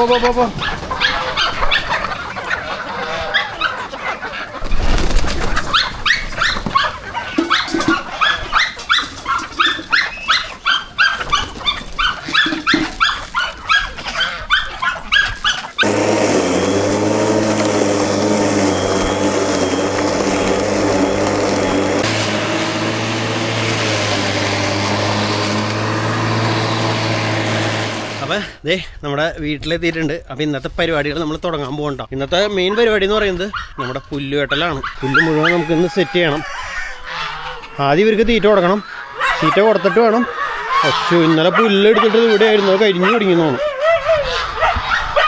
പോ പോ പോ പോ അപ്പം ദേ നമ്മുടെ വീട്ടിലെത്തിയിട്ടുണ്ട്. അപ്പോൾ ഇന്നത്തെ പരിപാടികൾ നമ്മൾ തുടങ്ങാൻ പോകണ്ട ഇന്നത്തെ മെയിൻ പരിപാടി എന്ന് പറയുന്നത് നമ്മുടെ പുല്ല് വെട്ടലാണ്. പുല്ല് മുഴുവൻ നമുക്ക് ഇന്ന് സെറ്റ് ചെയ്യണം. ആദ്യം ഇവർക്ക് തീറ്റ കൊടുക്കണം. തീറ്റ കൊടുത്തിട്ട് വേണം. പക്ഷെ ഇന്നലെ പുല്ല് എടുത്തിട്ട് ഇവിടെ ആയിരുന്നു കരിഞ്ഞു തുടങ്ങി തോന്നുന്നു.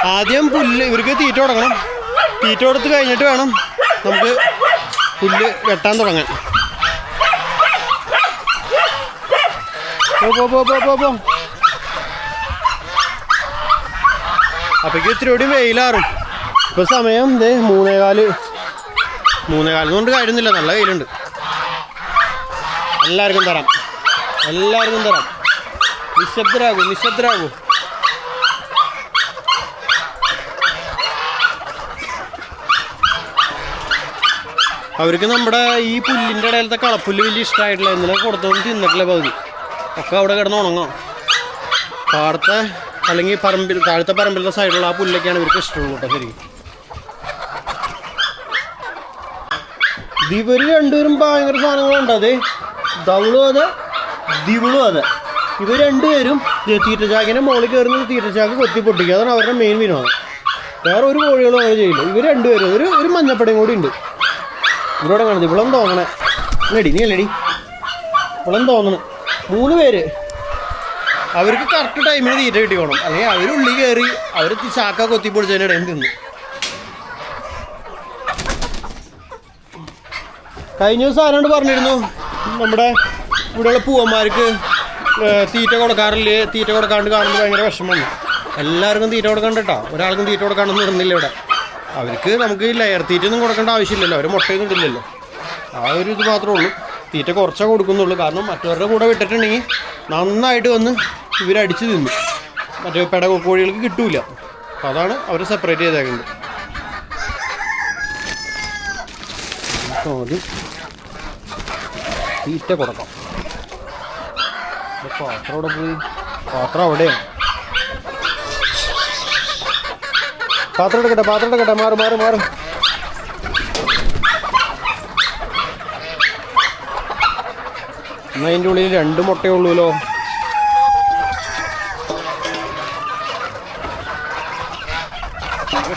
ആദ്യം പുല്ല് ഇവർക്ക് തീറ്റ കൊടുക്കണം. തീറ്റ കൊടുത്ത് കഴിഞ്ഞിട്ട് വേണം നമുക്ക് പുല്ല് വെട്ടാൻ തുടങ്ങാൻ. പോ പോ പോ പോ പോ. അപ്പോഴേക്കും ഇത്തിരി കൂടി വെയിലാറും. ഇപ്പൊ സമയം ദേ മൂന്നേകാൽ മൂന്നേകാൽ കൊണ്ട് കാര്യമൊന്നുമില്ല നല്ല വെയിലുണ്ട്. എല്ലാവർക്കും തരാം. എല്ലാവർക്കും തരാം. നിശബ്ദരാകൂ നിശബ്ദരാകൂ. അവർക്ക് നമ്മുടെ ഈ പുല്ലിന്റെ ഇടയിലത്തെ കളപ്പുല്ല് വലിയ ഇഷ്ടമായിട്ടില്ല ഇന്നലെ കൊടുത്തൊന്നും തിന്നിട്ടില്ല പകുതി. ഒക്കെ അവിടെ കിടന്ന് ഉണങ്ങാം പാടത്തെ അല്ലെങ്കിൽ പറമ്പിൽ താഴത്തെ പറമ്പിലത്തെ സൈഡിലുള്ള ആ പുല്ലൊക്കെയാണ് ഇവർക്ക് ഇഷ്ടമുള്ളൂ കേട്ടോ ശരി. ദിവര് രണ്ടുപേരും ഭയങ്കര സാധനങ്ങളുണ്ട് അതെ? ദവളും അതെ ദിവളും അതെ. ഇവർ രണ്ടുപേരും ദേ തീറ്റച്ചാക്കിനെ മുകളിൽ കയറുന്ന തീറ്റച്ചാക്ക് കൊത്തി പൊട്ടിക്കുക അതാണ് അവരുടെ മെയിൻ വിനോദം. വേറെ ഒരു കോഴികളും അങ്ങനെ ചെയ്യില്ല. ഇവർ രണ്ടുപേരും ഒരു ഒരു മഞ്ഞപ്പടയും കൂടി ഉണ്ട്. ഇവരോടെ കാണുന്നത് ഇവളെന്ന് തോന്നണേ. ലെടി നീ അല്ലടി. ഇവളെന്ന് തോന്നണേ. മൂന്ന് പേര്. അവർക്ക് കറക്റ്റ് ടൈമിന് തീറ്റ കിട്ടിക്കോണം അല്ലെങ്കിൽ അവർ ഉള്ളി കയറി അവർ ചാക്ക കൊത്തി പൊടിച്ചതിന്റെ ഇടയിൽ തിന്നു. കഴിഞ്ഞ ദിവസം ആരോട് പറഞ്ഞിരുന്നു? നമ്മുടെ ഇവിടെയുള്ള പൂവന്മാർക്ക് തീറ്റ കൊടുക്കാറില്ലേ? തീറ്റ കൊടുക്കാണ്ട് കാണുന്നത് ഭയങ്കര വിഷമമാണ്. എല്ലാവർക്കും തീറ്റ കൊടുക്കണ്ട കേട്ടോ. ഒരാൾക്കും തീറ്റ കൊടുക്കാനൊന്നും ഇടുന്നില്ല ഇവിടെ. അവർക്ക് നമുക്ക് ലെയർ തീറ്റ ഒന്നും കൊടുക്കേണ്ട ആവശ്യമില്ലല്ലോ. അവർ മുട്ടയൊന്നും ഇടില്ലല്ലോ ആ ഒരു ഇത് മാത്രമേ ഉള്ളൂ. തീറ്റ കുറച്ചേ കൊടുക്കുന്നുള്ളൂ. കാരണം മറ്റവരുടെ കൂടെ വിട്ടിട്ടുണ്ടെങ്കിൽ നന്നായിട്ട് വന്ന് ഇവരടിച്ച് തിന്നു. മറ്റേ പെട കോഴികൾക്ക് കിട്ടൂല. അപ്പം അതാണ് അവരെ സെപ്പറേറ്റ് ചെയ്തേക്കുന്നത്. തീറ്റ കൊടുക്കാം. പാത്രം അവിടെ പോയി? പാത്രം അവിടെയാണ്. പാത്രം എടുക്കട്ടെ പാത്രം എടുക്കട്ടെ. മാറും മാറും മാറും. എന്നാ അതിന്റെ ഉള്ളിൽ രണ്ട് മുട്ടയേ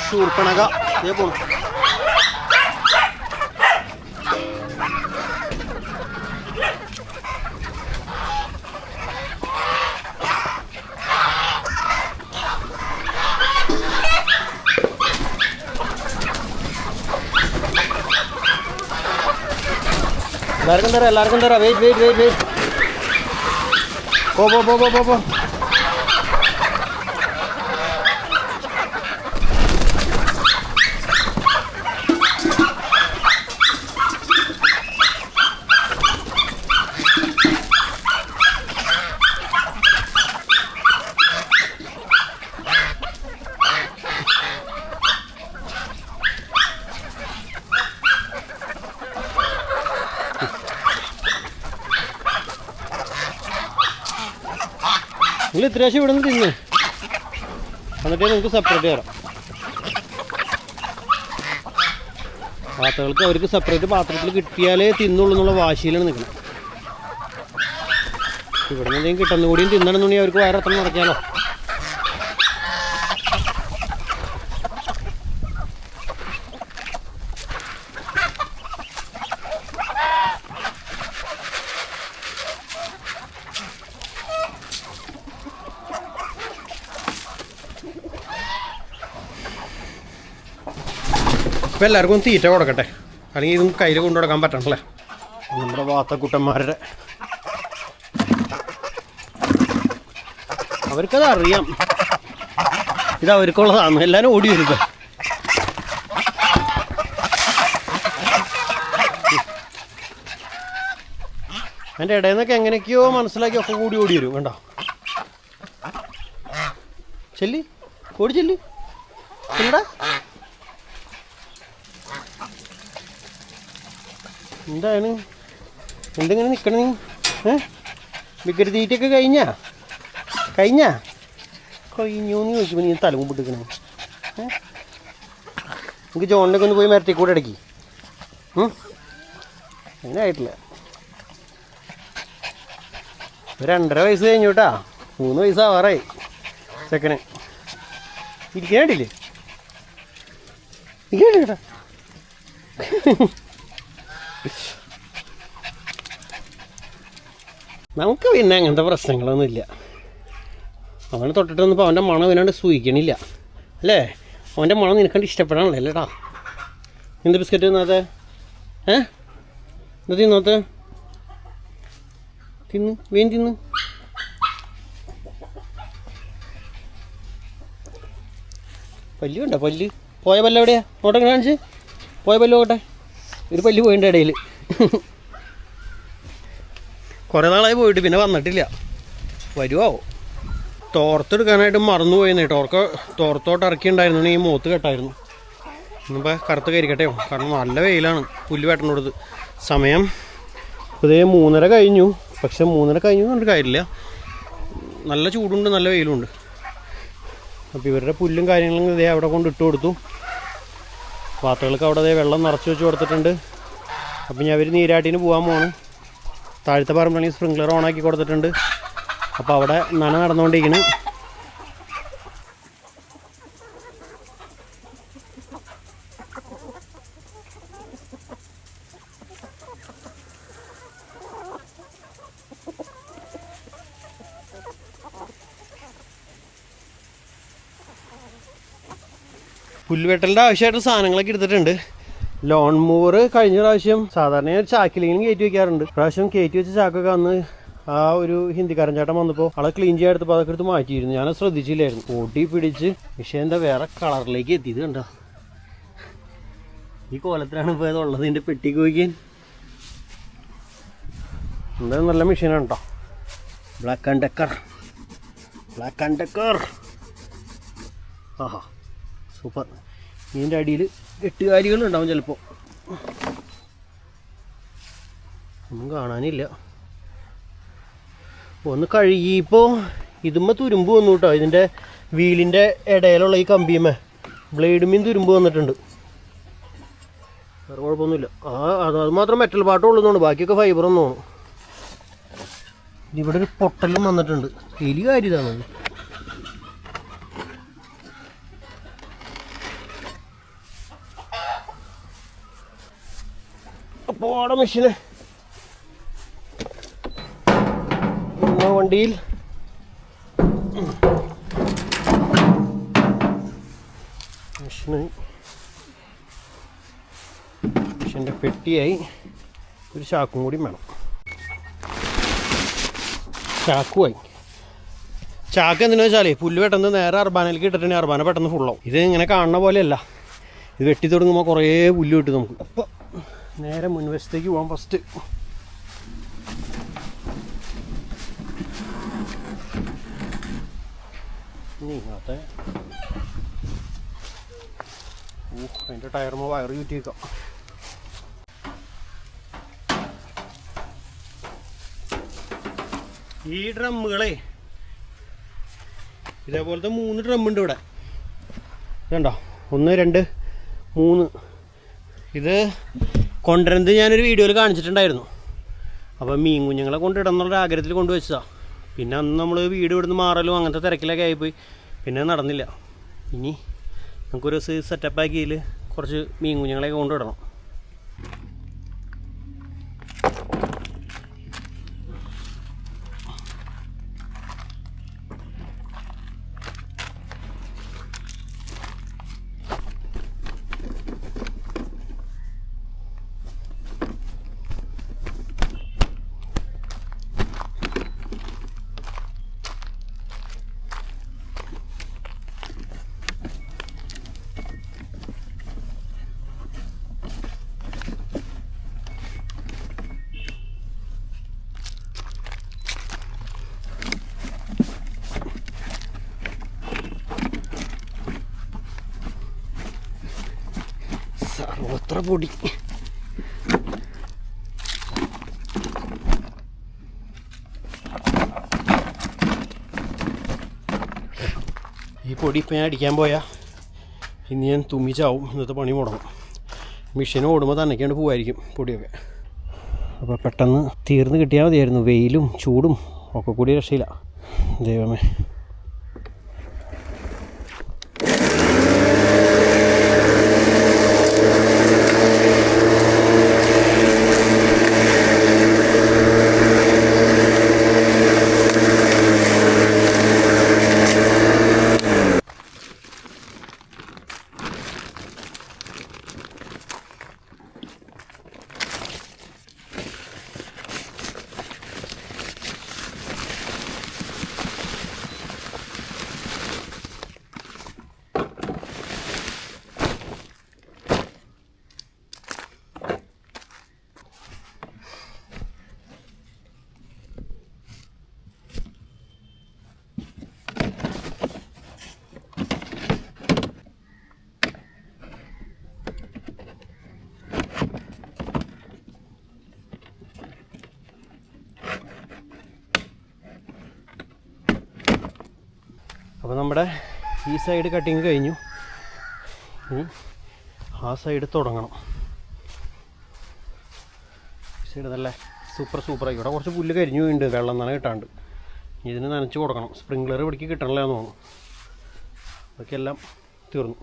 ശൂർപ്പണക. ഇതേ പോണു. എല്ലാവർക്കും തരാം എല്ലാവർക്കും തരാം വെയിറ്റ് വെയിറ്റ് വെയിറ്റ് വെയിറ്റ് പോ പോ പോ പോ പോ. പോ നിങ്ങൾ ഇത്രാവശ്യം ഇവിടെ നിന്ന് തിന്ന് എന്നിട്ട് നിങ്ങൾക്ക് സെപ്പറേറ്റ് തരാം പാത്രങ്ങൾക്ക് അവർക്ക് സെപ്പറേറ്റ് പാത്രത്തിൽ കിട്ടിയാലേ തിന്നുള്ളൂ എന്നുള്ള വാശിയിലാണ് നിൽക്കുന്നത്. ഇവിടെ നിന്ന് എന്തെങ്കിലും കിട്ടുന്ന കൂടിയും തിന്നണമെന്നുണ്ടെങ്കിൽ അവർക്ക് വയറത്തണം നിറയ്ക്കാലോ ഇപ്പം എല്ലാവർക്കും തീറ്റ കൊടുക്കട്ടെ. അല്ലെങ്കിൽ ഇതും കയ്യിൽ കൊണ്ടു കൊടുക്കാൻ പറ്റണല്ലേ നമ്മുടെ വാത്തക്കുട്ടന്മാരുടെ. അവർക്കത് അറിയാം. ഇത് അവർക്കുള്ളതാണ്. എല്ലാവരും ഓടി വരും ഇപ്പം. അതിന്റെ ഇടയിൽ നിന്നൊക്കെ എങ്ങനെയൊക്കെയോ മനസ്സിലാക്കി ഒക്കെ കൂടി ഓടി വരും. വേണ്ട ചെല്ലി. ഓടി ചെല്ലി. എന്താ എന്താണ്? എന്തെങ്ങനെ നിൽക്കണ നീ? ഏ? വികൃതിയിട്ടൊക്കെ കഴിഞ്ഞാ? കഴിഞ്ഞാ? കഴിഞ്ഞു എന്ന് ചോദിക്കുമ്പോൾ നീ തലമുമ്പ് എടുക്കണേ ഏ? എനിക്ക് ജോണിനൊക്കെ ഒന്ന് പോയി മരത്തി കൂടെ ഇടയ്ക്ക് ഒരു രണ്ടര വയസ്സ് കഴിഞ്ഞു കേട്ടാ. മൂന്ന് വയസ്സാവാറായി ചെക്കന്. ഇരിക്കാണ്ടില്ലേ ഇരിക്കാണ്ട് കേട്ടാ നമുക്ക് പിന്നെ അങ്ങനത്തെ പ്രശ്നങ്ങളൊന്നുമില്ല. അവനെ തൊട്ടിട്ടൊന്നും വന്നപ്പോൾ അവന്റെ മണം ഇവനാണ്ട് സൂഹിക്കണില്ല അല്ലേ? അവന്റെ മണം നിനക്കണ്ട് ഇഷ്ടപ്പെടാണല്ലോ അല്ലേടാ എന്ത് ബിസ്ക്കറ്റ് തിന്നാത്തെ? ഏ? എന്താ തിന്നാത്തെ? തിന്നു. വേം തിന്നു. പല്ലുണ്ടോ പല്ല്. പോയ പല്ല് എവിടെയാ? നോട്ടെ കാണിച്ച്. പോയ പല്ല് നോട്ടെ ഒരു പല്ല് പോയിട്ടുണ്ട് ഇടയിൽ കുറേ നാളായി പോയിട്ട് പിന്നെ വന്നിട്ടില്ല. വരുവോ? തോർത്തെടുക്കാനായിട്ട് മറന്നു പോയെന്നേ ടോർക്ക് തോർത്തോട്ട് ഇറക്കിയിട്ടുണ്ടായിരുന്നു ഈ മൂത്ത് കെട്ടായിരുന്നു. ഇന്നിപ്പോൾ കറുത്ത് കരിക്കട്ടെയോ കാരണം നല്ല വെയിലാണ് പുല്ല് വെട്ടണോടത്ത്. സമയം ഇതേ മൂന്നര കഴിഞ്ഞു. പക്ഷെ മൂന്നര കഴിഞ്ഞു എന്ന് പറഞ്ഞിട്ട് കാര്യമില്ല. നല്ല ചൂടുണ്ട് നല്ല വെയിലുണ്ട്. അപ്പോൾ ഇവരുടെ പുല്ലും കാര്യങ്ങളും ഇതേ അവിടെ കൊണ്ട് ഇട്ട് കൊടുത്തു. പാത്രങ്ങൾക്ക് അവിടെ വെള്ളം നിറച്ച് വെച്ച് കൊടുത്തിട്ടുണ്ട്. അപ്പം ഞാൻ അവർ നീരാട്ടിന് പോകാൻ പോകണം താഴത്തെ പറമ്പിലാണെങ്കിൽ സ്പ്രിങ്ക്ലർ ഓണാക്കി കൊടുത്തിട്ടുണ്ട്. അപ്പോൾ അവിടെ നന നടന്നുകൊണ്ടിരിക്കുന്നു പുല്ലുവെട്ടലിന്റെ ആവശ്യമായിട്ട് സാധനങ്ങളൊക്കെ എടുത്തിട്ടുണ്ട്. ലോൺ മൂവർ കഴിഞ്ഞ പ്രാവശ്യം സാധാരണ ചാക്കിലെങ്കിലും കയറ്റി വെക്കാറുണ്ട്. പ്രാവശ്യം കയറ്റി വെച്ച ചാക്കൊക്കെ അന്ന് ആ ഒരു ഹിന്ദിക്കാരൻ ചേട്ടൻ വന്നപ്പോൾ ആളെ ക്ലീൻ ചെയ്യാൻ എടുത്തപ്പോൾ അതൊക്കെ എടുത്ത് മാറ്റിയിരുന്നു. ഞാൻ ശ്രദ്ധിച്ചില്ലായിരുന്നു. ഓട്ടി പിടിച്ച് എന്താ വേറെ കളറിലേക്ക് എത്തിയത് കണ്ടോ? ഈ കോലത്തിലാണ് ഇപ്പോൾ ഇതുള്ളത് ഇതിന്റെ പെട്ടിക്ക് പോയിക്കാൻ. എന്തായാലും നല്ല മെഷീനാണ് കേട്ടോ black and decker black and decker Aaha super. ഇതിന്റെ അടിയിൽ എട്ടുകാലികളുണ്ടാവും ചിലപ്പോൾ ഒന്നും കാണാനില്ല. ഒന്ന് കഴുകിയപ്പോൾ ഇതുമ്മ തുരുമ്പ് വന്നു കേട്ടോ. ഇതിന്റെ വീലിന്റെ ഇടയിലുള്ള ഈ കമ്പിയമ്മ. ബ്ലേഡുമീൻ തുരുമ്പ് വന്നിട്ടുണ്ട്. വേറെ കുഴപ്പമൊന്നുമില്ല. ആ അത് അത് മാത്രം മെറ്റൽ പാട്ടം ഉള്ളതുകൊണ്ട് ബാക്കിയൊക്കെ ഫൈബർ ഒന്നും തോന്നും ഇവിടെ ഒരു പൊട്ടലും വന്നിട്ടുണ്ട്. എലി കാര്യം അവിടെ മെഷീന്. വണ്ടിയിൽ. മെഷീന്. മെഷീന്റെ പെട്ടിയായി ഒരു ചാക്കും കൂടി വേണം. ചാക്കുമായി ചാക്ക് എന്തിനാ വെച്ചാലേ പുല്ല് പെട്ടെന്ന് നേരെ അർബാനയിലേക്ക് ഇട്ടിട്ടുണ്ടെങ്കിൽ അർബാന പെട്ടെന്ന് ഫുള്ളാവും ഇത് ഇങ്ങനെ കാണുന്ന പോലെയല്ല. ഇത് വെട്ടി തുടങ്ങുമ്പോൾ കുറേ പുല്ല് കിട്ടും നമുക്ക്. അപ്പോൾ നേരെ മുൻവശത്തേക്ക് പോകാം ഫസ്റ്റ് നീങ്ങാത്തെ ഓ അതിന്റെ ടയറുമ്പോൾ വയറ് ചുറ്റിയേക്കാം ഈ ഡ്രമ്മുകളെ ഇതേപോലത്തെ മൂന്ന് ഡ്രമ്മുണ്ട് ഇവിടെ. ഇതുണ്ടോ? ഒന്ന് രണ്ട് മൂന്ന്. ഇത് കൊണ്ടുവരുന്നത് ഞാനൊരു വീഡിയോയിൽ കാണിച്ചിട്ടുണ്ടായിരുന്നു. അപ്പോൾ മീൻ കുഞ്ഞുങ്ങളെ കൊണ്ടിടണം എന്നുള്ള ആഗ്രഹത്തിൽ കൊണ്ടുവച്ചതാണ് പിന്നെ അന്ന് നമ്മൾ വീട് ഇവിടുന്ന് മാറലും അങ്ങനത്തെ തിരക്കിലൊക്കെ ആയിപ്പോയി. പിന്നെ നടന്നില്ല. ഇനി നമുക്കൊരു സെറ്റപ്പ് ആക്കിയതിൽ കുറച്ച് മീൻ കുഞ്ഞുങ്ങളെയൊക്കെ കൊണ്ടുവിടണം. എത്ര പൊടി ഈ പൊടി ഇപ്പം ഞാൻ അടിക്കാൻ പോയാൽ ഇനി ഞാൻ തുമ്മിച്ചാവും. ഇന്നത്തെ പണി മുടങ്ങും. മെഷീൻ ഓടുമ്പോൾ തന്നെയൊക്കെയാണ് പോവായിരിക്കും പൊടിയൊക്കെ. അപ്പോൾ പെട്ടെന്ന് തീർന്ന് കിട്ടിയാൽ മതിയായിരുന്നു. വെയിലും ചൂടും ഒക്കെ കൂടി രക്ഷയില്ല. ദൈവമേ. അപ്പോൾ നമ്മുടെ ഈ സൈഡ് കട്ടിങ് കഴിഞ്ഞു. ഇനി ആ സൈഡ് തുടങ്ങണം. ഈ സൈഡ് നല്ല സൂപ്പർ സൂപ്പറായി ഇവിടെ കുറച്ച് പുല്ല് കരിഞ്ഞു ഉണ്ട് വെള്ളം നന കിട്ടാണ്ട്. ഇതിന് നനച്ച് കൊടുക്കണം. സ്പ്രിംഗ്ലർ ഇവിടേക്ക് കിട്ടണല്ലോ എന്ന് തോന്നുന്നു. അതൊക്കെ എല്ലാം തീർന്നു.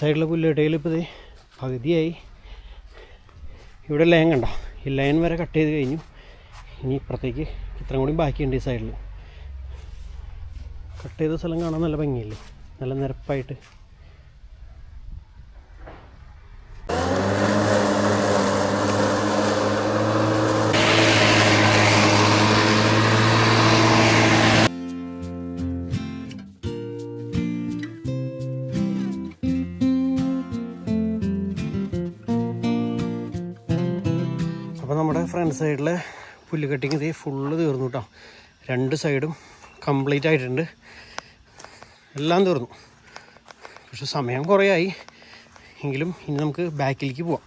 സൈഡിലെ പുല്ലിടയിൽ ഇപ്പോൾ ഇത് പകുതിയായി. ഇവിടെ ലൈൻ കണ്ട? ഈ ലൈൻ വരെ കട്ട് ചെയ്ത് കഴിഞ്ഞു. ഇനി ഇപ്പുറത്തേക്ക് ഇത്രയും കൂടി ബാക്കിയുണ്ട് ഈ സൈഡിൽ. കട്ട് ചെയ്ത സ്ഥലം കാണാൻ നല്ല ഭംഗിയില്ലേ? നല്ല നിരപ്പായിട്ട്. ഫ്രണ്ട് സൈഡിലെ പുല്ല് കട്ടിങ് ഇത് ഫുള്ള് തീർന്നു കേട്ടോ രണ്ട് സൈഡും കംപ്ലീറ്റ് ആയിട്ടുണ്ട്. എല്ലാം തീർന്നു. പക്ഷെ സമയം കുറേ ആയി എങ്കിലും ഇനി നമുക്ക് ബാക്കിലേക്ക് പോവാം.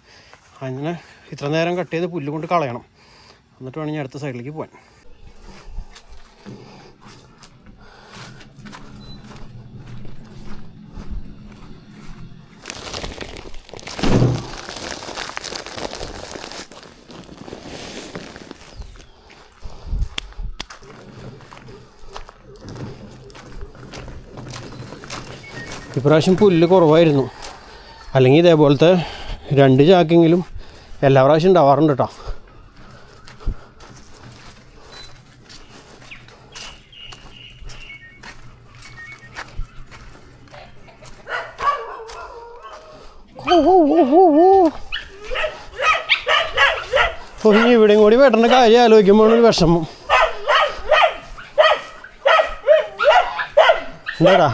അങ്ങനെ ഇത്ര നേരം കട്ട് ചെയ്ത് പുല്ല് കൊണ്ട് കളയണം. എന്നിട്ട് വേണം അടുത്ത സൈഡിലേക്ക് പോകാൻ ഇപ്രാവശ്യം പുല്ല് കുറവായിരുന്നു. അല്ലെങ്കിൽ ഇതേപോലത്തെ രണ്ട് ചാക്കെങ്കിലും എല്ലാ പ്രാവശ്യം ഉണ്ടാവാറുണ്ട് കേട്ടോ ഇവിടെയും കൂടി വെട്ടേണ്ട കാര്യം ആലോചിക്കുമ്പോൾ ഒരു വിഷമം. എന്താടാ?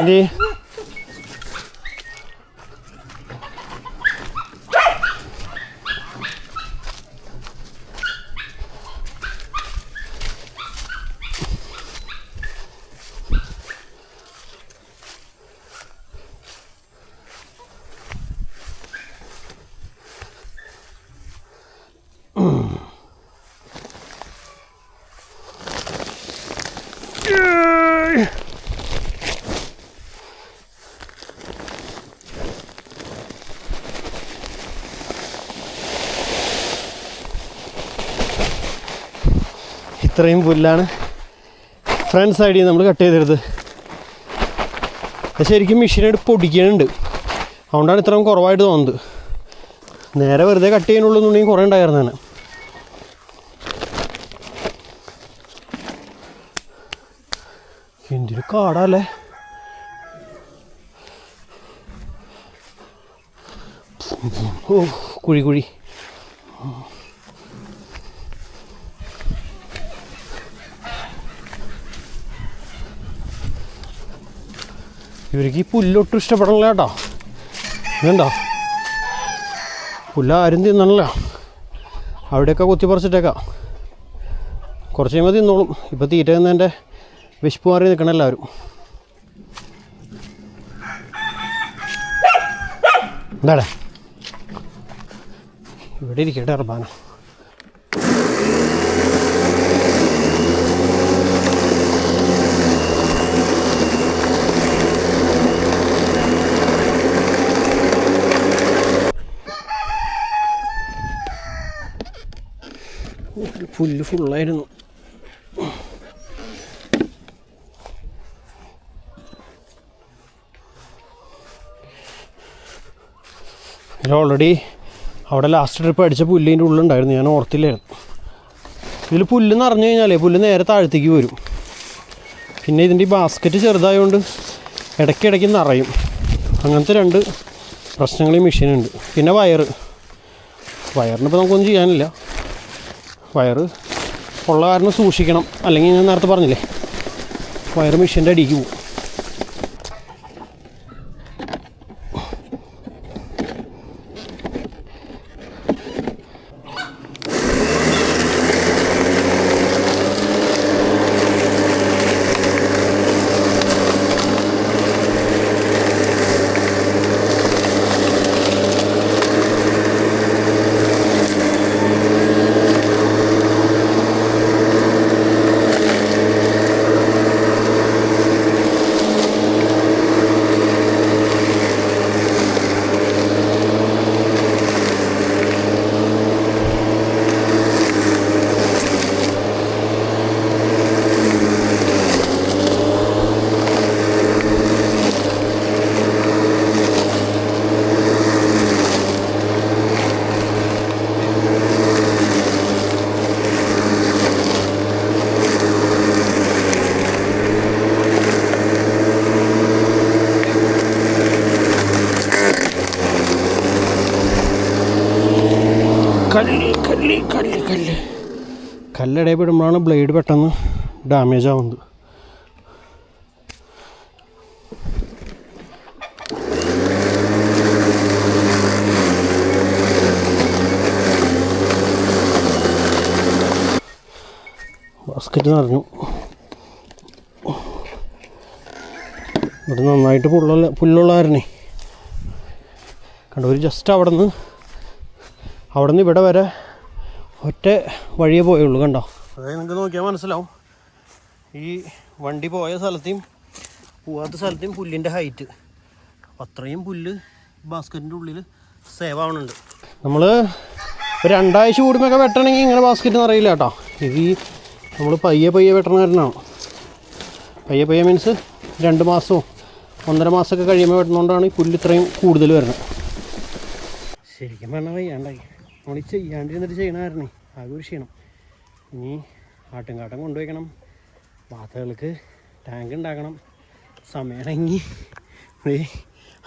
എന്തി ഇത്രയും പുല്ലാണ് ഫ്രണ്ട് സൈഡിൽ നമ്മൾ കട്ട് ചെയ്തെടുത്ത്. ശരിക്കും മെഷീനായിട്ട് പൊടിക്കുന്നുണ്ട് അതുകൊണ്ടാണ് ഇത്രയും കുറവായിട്ട് തോന്നുന്നത്. നേരെ വെറുതെ കട്ട് ചെയ്യാനുള്ളൂ എന്നുണ്ടെങ്കിൽ കുറേ ഉണ്ടായിരുന്നതാണ് എന്തൊരു കാടല്ലേ? ഓ കുഴി കുഴി. ഇവർക്ക് ഈ പുല്ലൊട്ടും ഇഷ്ടപ്പെടണില്ല കേട്ടോ. ഇതുണ്ടോ? പുല്ലാരും തിന്നണില്ല. അവിടെയൊക്കെ കുത്തിപ്പറിച്ചിട്ടേക്കാം. കുറച്ച് കഴിയുമ്പോൾ തിന്നോളും. ഇപ്പോൾ തീറ്റ തിന്നതിന്റെ വിശപ്പ് മാറി നിൽക്കണം എല്ലാവരും. എന്താടേ? ഇവിടെ ഇരിക്കട്ടെ അർബാന പുല്ല് ഫുള്ളായിരുന്നു. ഞാൻ ഓൾറെഡി അവിടെ ലാസ്റ്റ് ട്രിപ്പ് അടിച്ച പുല്ലിന്റെ ഉള്ളുണ്ടായിരുന്നു. ഞാൻ ഓർത്തില്ലായിരുന്നു. ഇതിൽ പുല്ല് നിറഞ്ഞു കഴിഞ്ഞാലേ പുല്ല് നേരെ താഴത്തേക്ക് വരും. പിന്നെ ഇതിന്റെ ഈ ബാസ്ക്കറ്റ് ചെറുതായതുകൊണ്ട് ഇടയ്ക്കിടയ്ക്ക് നിറയും. അങ്ങനത്തെ രണ്ട് പ്രശ്നങ്ങൾ ഈ മെഷീനുണ്ട് പിന്നെ വയറ്. വയറിനിപ്പോൾ നമുക്കൊന്നും ചെയ്യാനില്ല. വയറ് ഉള്ള കാരണം സൂക്ഷിക്കണം. അല്ലെങ്കിൽ ഞാൻ നേരത്തെ പറഞ്ഞില്ലേ വയറ് മെഷീന്റെ അടിക്ക് പോകും. കല്ലിടയിൽ പെടുമ്പോഴാണ് ബ്ലേഡ് പെട്ടെന്ന് ഡാമേജ് ആവുന്നത്. ബാസ്ക്കറ്റ് നിറഞ്ഞു. ഇവിടെ നന്നായിട്ട് പുല്ലുള്ള പുല്ലുള്ള കാരണേ കണ്ടോ ഒരു ജസ്റ്റ് അവിടെ നിന്ന് അവിടെ നിന്ന് ഇവിടെ വരെ ഒറ്റ വഴിയേ പോയുള്ളൂ കണ്ടോ? അതായത് നിങ്ങൾക്ക് നോക്കിയാൽ മനസ്സിലാവും. ഈ വണ്ടി പോയ സ്ഥലത്തെയും പോവാത്ത സ്ഥലത്തെയും പുല്ലിന്റെ ഹൈറ്റ് അത്രയും പുല്ല് ബാസ്ക്കറ്റിന്റെ ഉള്ളിൽ സേവ് ആവണുണ്ട്. നമ്മൾ ഒരു രണ്ടാഴ്ച കൂടുമ്പോഴൊക്കെ വെട്ടണമെങ്കിൽ ഇങ്ങനെ ബാസ്ക്കറ്റ് നിറയില്ല കേട്ടോ. ഇത് ഈ നമ്മൾ പയ്യെ പയ്യെ വെട്ടണ കാരണമാണ് പയ്യെ പയ്യെ മീൻസ് രണ്ട് മാസവും ഒന്നര മാസമൊക്കെ കഴിയുമ്പോൾ വെട്ടുന്നതുകൊണ്ടാണ് ഈ പുല്ല് ഇത്രയും കൂടുതൽ വരുന്നത്. ശരിക്കും പറഞ്ഞാൽ വയ്യാണ്ടായി. നമ്മൾ ചെയ്യാണ്ടിരുന്നിട്ട് ചെയ്യണ കാരണേ ആകെ ഒരു ക്ഷീണം. ഇനി ആട്ടുംകാട്ടം കൊണ്ടുപോയിക്കണം. വാത്തകൾക്ക് ടാങ്ക് ഉണ്ടാക്കണം. സമയമിറങ്ങി.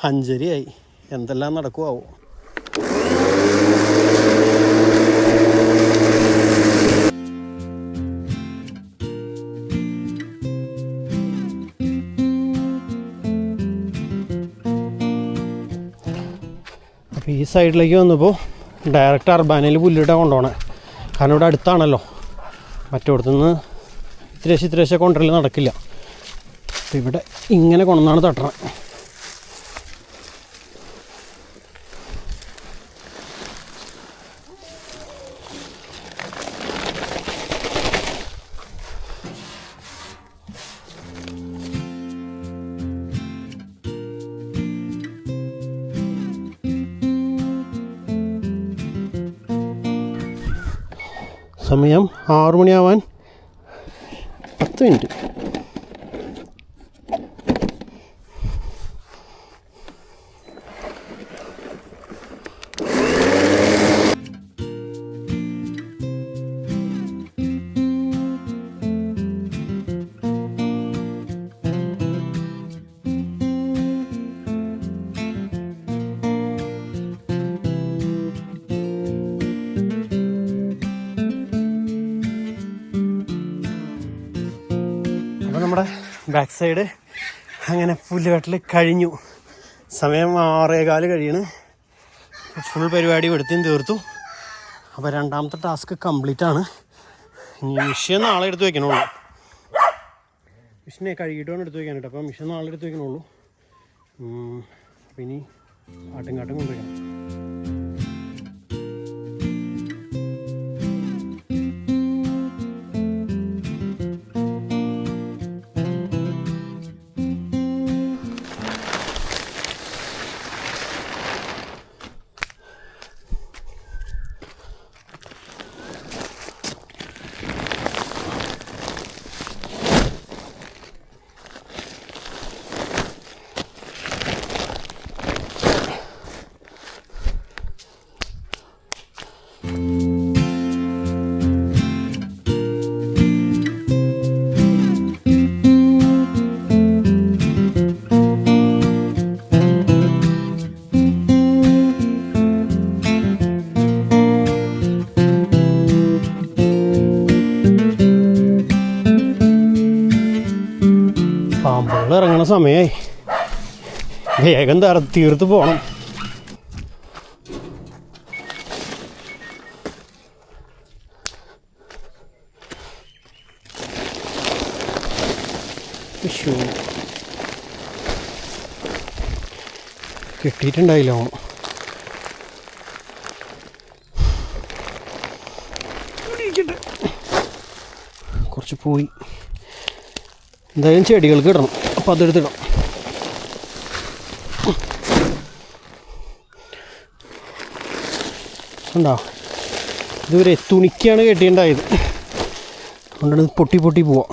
അഞ്ചരയായി. എന്തെല്ലാം നടക്കുമാവോ അപ്പോൾ ഈ സൈഡിലേക്ക് വന്നപ്പോൾ ഡയറക്റ്റ് അർബാനയിൽ പുല്ലിട്ടാണ് കൊണ്ടുപോകണേ കാരണം ഇവിടെ അടുത്താണല്ലോ. മറ്റോടത്തുനിന്ന് ഇത്തിരേശ്ശെ ഇത്തിരേശ്ശെ കൊണ്ടുവരൽ നടക്കില്ല. ഇവിടെ ഇങ്ങനെ കൊണ്ടുവന്നാണ് തട്ടണം. സമയം ആറു മണിയാവാൻ പത്ത് മിനിറ്റ്. സൈഡ് അങ്ങനെ പുല്ലുകെട്ടിൽ കഴിഞ്ഞു. സമയം ആറേകാൽ കഴിയണ്. ഫുൾ പരിപാടി എടുത്തും തീർത്തു. അപ്പോൾ രണ്ടാമത്തെ ടാസ്ക് കംപ്ലീറ്റ് ആണ്. ഇനി നാളെ എടുത്ത് വയ്ക്കണുള്ളൂ മിഷനെ കഴുകിയിട്ട് വേണം എടുത്ത് വയ്ക്കാനായിട്ട് അപ്പോൾ മിഷൻ നാളെ എടുത്ത് വയ്ക്കണുള്ളൂ അപ്പം ഇനി ആട്ടും കാട്ടും കൊണ്ടുവയ്ക്കണം സമയമായി വേഗം തറ തീർത്ത് പോകണം. കിട്ടിയിട്ടുണ്ടായില്ല ഓണം കുറച്ച് പോയി. എന്തായാലും ചെടികൾക്ക് ഇടണം. അപ്പോൾ അതെടുത്തിടാം ഉണ്ടോ ഇതുവരെ തുണിക്കാണ് കെട്ടിയിട്ടുണ്ടായത്. അതുകൊണ്ടാണ് പൊട്ടി പൊട്ടി പോവാം.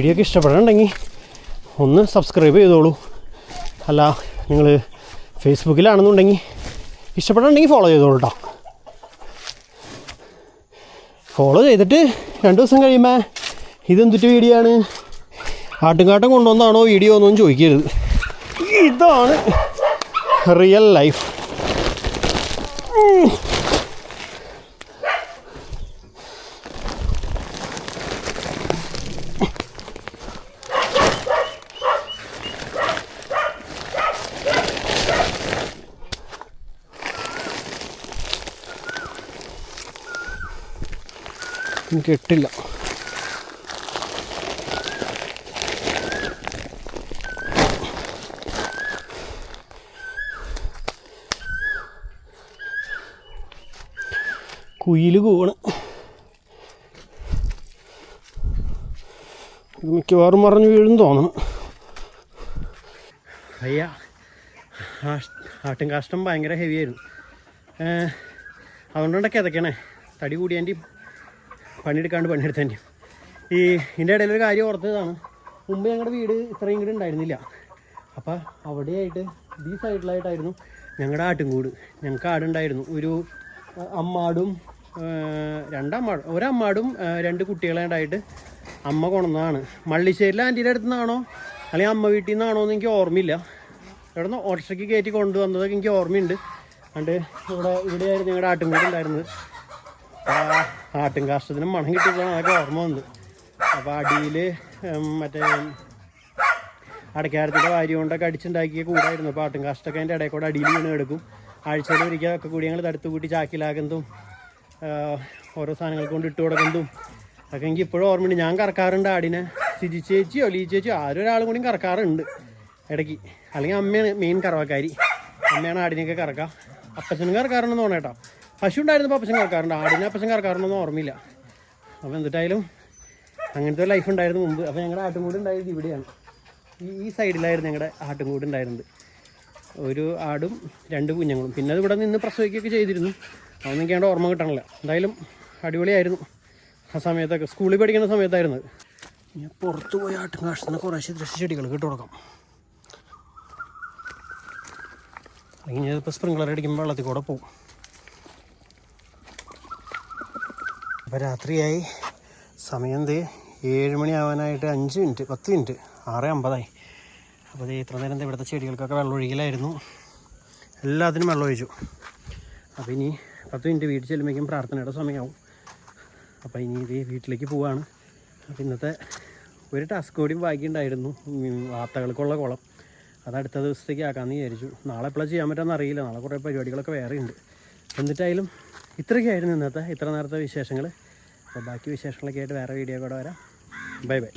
വീഡിയോ ഒക്കെ ഒന്ന് സബ്സ്ക്രൈബ് ചെയ്തോളൂ. അല്ല നിങ്ങൾ ഫേസ്ബുക്കിലാണെന്നുണ്ടെങ്കിൽ ഇഷ്ടപ്പെടണമെങ്കിൽ ഫോളോ ചെയ്തോളൂ കേട്ടോ ഫോളോ ചെയ്തിട്ട് രണ്ട് ദിവസം കഴിയുമ്പോൾ ഇതെന്തിട്ട് വീഡിയോ ആണ്? ആട്ടുംകാട്ടം കൊണ്ടുവന്നാണോ വീഡിയോ എന്നൊന്നും ചോദിക്കരുത്. ഇതാണ് റിയൽ ലൈഫ് എനിക്ക് എട്ടില്ല കുയിൽ കൂണ് മിക്കവാറും മറിഞ്ഞ് വീഴും തോന്നണം. അയ്യ ആട്ടും കാഷ്ടം ഭയങ്കര ഹെവിയായിരുന്നു അതുകൊണ്ടൊക്കെ അതൊക്കെയാണേ. തടി കൂടിയതിന്റെയും പണിയെടുക്കാണ്ട് തന്നെ ഈ ഇതിന്റെ ഇടയിൽ ഒരു കാര്യം ഓർത്തതാണ്. മുമ്പ് ഞങ്ങളുടെ വീട് ഇത്രയും കൂടി ഉണ്ടായിരുന്നില്ല. അപ്പോൾ അവിടെയായിട്ട് ഈ സൈഡിലായിട്ടായിരുന്നു ഞങ്ങളുടെ ആട്ടുംകൂട് ഞങ്ങൾക്ക് ആടുണ്ടായിരുന്നു. ഒരു അമ്മാടും രണ്ടമ്മാടും ഒരമ്മാടും രണ്ട് കുട്ടികളെ ഉണ്ടായിട്ട് അമ്മ കൊണ്ടുവന്നതാണ്. മള്ളിശ്ശേരിയിലെ ആന്റീന്റെ അടുത്തു നിന്നാണോ? അല്ലെങ്കിൽ അമ്മ വീട്ടിൽ നിന്നാണോ എന്ന് എനിക്ക് ഓർമ്മയില്ല. ഇവിടെ നിന്ന് ഓട്ടക്ക് കയറ്റി കൊണ്ടുവന്നതൊക്കെ എനിക്ക് ഓർമ്മയുണ്ട്. അതുകൊണ്ട് ഇവിടെ ഇവിടെയായിരുന്നു ഞങ്ങളുടെ ആട്ടുംകൂട് ഉണ്ടായിരുന്നത്. ആട്ടും കാഷ്ടത്തിന് മണം കിട്ടിയപ്പോഴാണ് അതൊക്കെ ഓർമ്മ വന്നത്. അപ്പോൾ അടിയിൽ മറ്റേ അടയ്ക്കാരത്തിന്റെ വാരി കൊണ്ടൊക്കെ അടിച്ചുണ്ടാക്കിയ കൂടായിരുന്നു. അപ്പോൾ ആട്ടും കാഷ്ടൊക്കെ അതിന്റെ ഇടയിൽ കൂടെ അടിയിൽ വീണ് എടുക്കും ആഴ്ചയിൽ ഒരിക്കൽ ഒക്കെ കൂടി ഞങ്ങൾ തടുത്ത് കൂട്ടി ചാക്കിലാക്കുന്നതും ഓരോ സാധനങ്ങൾ കൊണ്ട് ഇട്ട് കൊടുക്കുന്നതും അതൊക്കെ എനിക്ക് ഇപ്പോഴും ഓർമ്മയുണ്ട്. ഞാൻ കറക്കാറുണ്ട് ആടിനെ. സിജി ചേച്ചിയോ ലീ ചേച്ചിയോ ആരും ഒരാളും കൂടി കറക്കാറുണ്ട് ഇടയ്ക്ക്. അല്ലെങ്കിൽ അമ്മയാണ് മെയിൻ കറവക്കാരി. അമ്മയാണ് ആടിനെയൊക്കെ കറക്കുക അപ്പച്ചനും കറക്കാറുണ്ടെന്ന് തോന്നേട്ടോ പശു ഉണ്ടായിരുന്നപ്പോൾ അപ്പച്ചൻ കറക്കാറുണ്ട് ആടിനെ അപ്പച്ചൻ കറക്കാറുണ്ടെന്ന് ഓർമ്മയില്ല. അപ്പോൾ എന്നിട്ടായാലും അങ്ങനത്തെ ലൈഫ് ഉണ്ടായിരുന്നു മുമ്പ്. അപ്പോൾ ഞങ്ങളുടെ ആട്ടുംകൂട് ഉണ്ടായത് ഇവിടെയാണ്. ഈ ഈ സൈഡിലായിരുന്നു ഞങ്ങളുടെ ആട്ടുംകൂട് ഉണ്ടായിരുന്നത്. ഒരു ആടും രണ്ട് കുഞ്ഞുങ്ങളും. പിന്നെ അത് ഇവിടെ നിന്ന് പ്രസവിക്കുകയൊക്കെ ചെയ്തിരുന്നു. അതൊന്നും എനിക്ക് ഓർമ്മ കിട്ടണില്ല. എന്തായാലും അടിപൊളിയായിരുന്നു. ആ സമയത്തൊക്കെ സ്കൂളിൽ പഠിക്കുന്ന സമയത്തായിരുന്നു ഞാൻ പുറത്ത് പോയി ആട്ടും കാഷ്ടത്തിന് കുറേശ്ശെ ദൃശ്യ ചെടികൾ കിട്ടു കൊടുക്കാം. അല്ലെങ്കിൽ ഞാനിപ്പോൾ സ്പ്രിംഗ്ലർ അടിക്കുമ്പോൾ വെള്ളത്തിൽ കൂടെ പോകും. അപ്പോൾ രാത്രിയായി. സമയം എന്ത് ഏഴ് മണിയാവാനായിട്ട് അഞ്ച് മിനിറ്റ് പത്ത് മിനിറ്റ് ആറ് അമ്പതായി. അപ്പോൾ ഇത് ഇത്ര നേരം ഇവിടുത്തെ ചെടികൾക്കൊക്കെ വെള്ളം ഒഴുകിലായിരുന്നു എല്ലാത്തിനും വെള്ളം ഒഴിച്ചു. അപ്പോൾ ഇനി പത്ത് മിനിറ്റ് വീട്ടിൽ ചെല്ലുമ്പോഴേക്കും പ്രാർത്ഥനയുടെ സമയമാവും. അപ്പോൾ ഇനി ഇത് വീട്ടിലേക്ക് പോവാണ്. അപ്പോൾ ഇന്നത്തെ ഒരു ടാസ്ക് കൂടിയും ബാക്കിയുണ്ടായിരുന്നു വാർത്തകൾക്കുള്ള കുളം. അത് അടുത്ത ദിവസത്തേക്ക് ആക്കാമെന്ന് വിചാരിച്ചു. നാളെ എപ്പോഴാണ് ചെയ്യാൻ പറ്റുമെന്ന് അറിയില്ല. നാളെ കുറേ പരിപാടികളൊക്കെ വേറെ ഉണ്ട് എന്നിട്ടായാലും ഇത്രയൊക്കെയായിരുന്നു ഇന്നത്തെ ഇത്ര നേരത്തെ വിശേഷങ്ങൾ അപ്പോൾ ബാക്കി വിശേഷങ്ങളൊക്കെ ആയിട്ട് വേറെ വീഡിയോ കൂടെ വരാം. Bye bye.